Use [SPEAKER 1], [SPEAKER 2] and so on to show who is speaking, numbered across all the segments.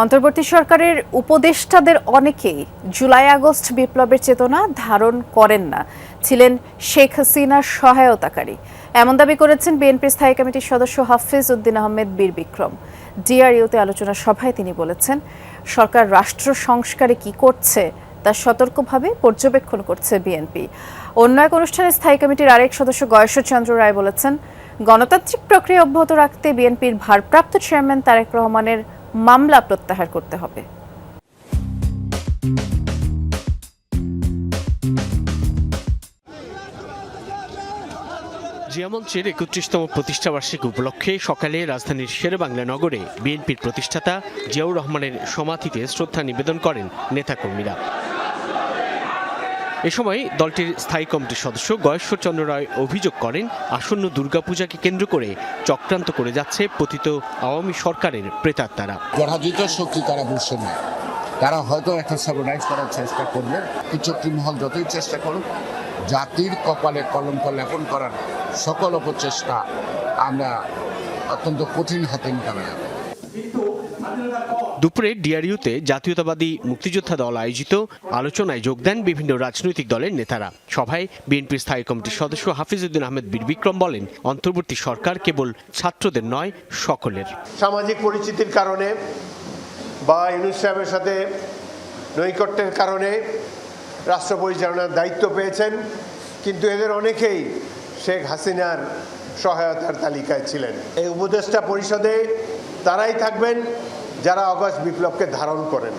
[SPEAKER 1] অন্তর্বর্তী সরকারের উপদেষ্টাদের অনেকেই জুলাই আগস্ট বিপ্লবের চেতনা ধারণ করেন না। ছিলেন শেখ হাসিনার সহায়তাকারী। এমন দাবি করেছেন বিএনপির স্থায়ী কমিটির সদস্য হাফিজ উদ্দিন আহমেদ বীর বিক্রম। ডিআরইউতে আলোচনা সভায় তিনি বলেছেন, সরকার রাষ্ট্র সংস্কারে কি করছে তা সতর্কভাবে পর্যবেক্ষণ করছে বিএনপি। অন্য এক অনুষ্ঠানে স্থায়ী কমিটির আরেক সদস্য গয়েশ্বরচন্দ্র রায় বলেছেন, গণতান্ত্রিক প্রক্রিয়া অব্যাহত রাখতে বিএনপির ভারপ্রাপ্ত চেয়ারম্যান তারেক রহমানের মামলা প্রত্যাহার করতে হবে।
[SPEAKER 2] জিয়ামঞ্চের একত্রিশতম প্রতিষ্ঠাবার্ষিকী উপলক্ষে সকালে রাজধানীর শেরেবাংলা নগরে বিএনপির প্রতিষ্ঠাতা জিয়াউর রহমানের সমাধিতে শ্রদ্ধা নিবেদন করেন নেতাকর্মীরা। এ সময় দলটির স্থায়ী কমিটির সদস্য গয়েশ্বরচন্দ্র রায় অভিযোগ করেন, আসন্ন দুর্গাপূজাকে কেন্দ্র করে চক্রান্ত করে যাচ্ছে পতিত আওয়ামী সরকারের প্রেতার প্রেতাত্মারা
[SPEAKER 3] জনহিত শক্তি তারা বুঝছে না তারা হয়তো একটা সাবনাইজ করার চেষ্টা করবে কুচক্রী মহল যতই চেষ্টা করুক, জাতির কপালে কলঙ্ক লেপন করার সকল অপচেষ্টা আমরা অত্যন্ত কঠিন হাতে হবে
[SPEAKER 2] দুপুরে ডিআরইউতে জাতীয়তাবাদী মুক্তিযোদ্ধা দল আয়োজিত আলোচনায় যোগ দেন বিভিন্ন রাজনৈতিক দলের নেতারা। সভায় বিএনপির স্থায়ী কমিটির সদস্য হাফিজউদ্দিন আহমেদ বীর বিক্রম বলেন, অন্তর্বর্তী সরকার কেবল ছাত্রদের নয়, সকলের।
[SPEAKER 4] সামাজিক পরিচিতির কারণে বা ইউনুস সাহেবের সাথে নৈকট্যের কারণে রাষ্ট্র পরিচালনার দায়িত্ব পেয়েছেন, কিন্তু এদের অনেকেই শেখ হাসিনার সহায়তার তালিকায় ছিলেন। এই উপদেষ্টা পরিষদে তারাই থাকবেন যারা অগস্ট বিপ্লবকে ধারণ করেন।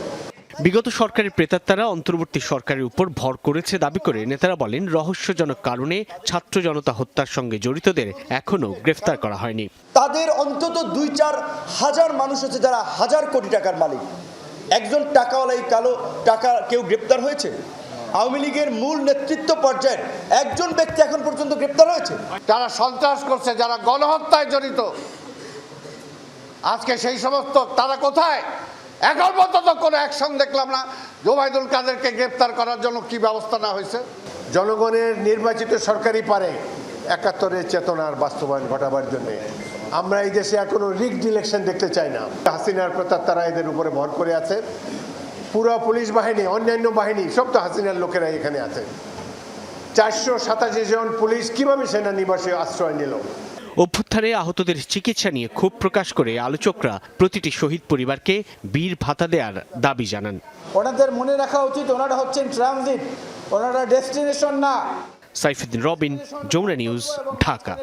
[SPEAKER 2] বিগত সরকারের প্রেতাত্মারা অন্তর্বর্তী সরকারের উপর ভর করেছে দাবি করে নেতারা বলেন রহস্যজনক কারণে ছাত্র জনতা হত্যার সঙ্গে জড়িতদের এখনও গ্রেফতার করা হয়নি।
[SPEAKER 5] তাদের অন্তত দুই চার হাজার মানুষ আছে যারা হাজার কোটি টাকার মালিক। একজন টাকাওয়ালাই কালো টাকা কেউ গ্রেপ্তার হয়েছে? আওয়ামী লীগের মূল নেতৃত্ব পর্যায়ের একজন ব্যক্তি এখন পর্যন্ত গ্রেপ্তার হয়েছে?
[SPEAKER 4] যারা সন্ত্রাস করছে যারা গণহত্যায় জড়িত আজকে সেই সমস্ত, তারা কোথায়? এখন পর্যন্ত কোনো অ্যাকশন দেখলাম না। জোবাইদুল কাদেরকে গ্রেপ্তার করার জন্য কি ব্যবস্থা না হয়েছে? জনগণের নির্বাচিত সরকারি পারে একাত্তরের চেতনার বাস্তবায়ন ঘটাবার জন্য। আমরা এই দেশে এখনও রিগ ইলেকশন দেখতে চাই না। হাসিনার প্রতাপ তারা এদের উপরে ভর করে আছে। পুরো পুলিশ বাহিনী, অন্যান্য বাহিনী, সব তো হাসিনার লোকেরা এখানে আছে। চারশো সাতাশি জন পুলিশ কীভাবে সেনানিবাসে আশ্রয় নিল?
[SPEAKER 2] অভ্যুত্থানে আহতদের চিকিৎসা নিয়ে ক্ষোভ প্রকাশ করে আলোচকরা প্রতিটি শহীদ পরিবারকে বীর ভাতা দেওয়ার দাবি জানান।
[SPEAKER 6] ওনাদের মনে রাখা উচিত ওনারা হচ্ছেন ট্রানজিট ওনারা ডেস্টিনেশন না।
[SPEAKER 2] সাইফুদ্দিন রবিন যমুনা নিউজ ঢাকা।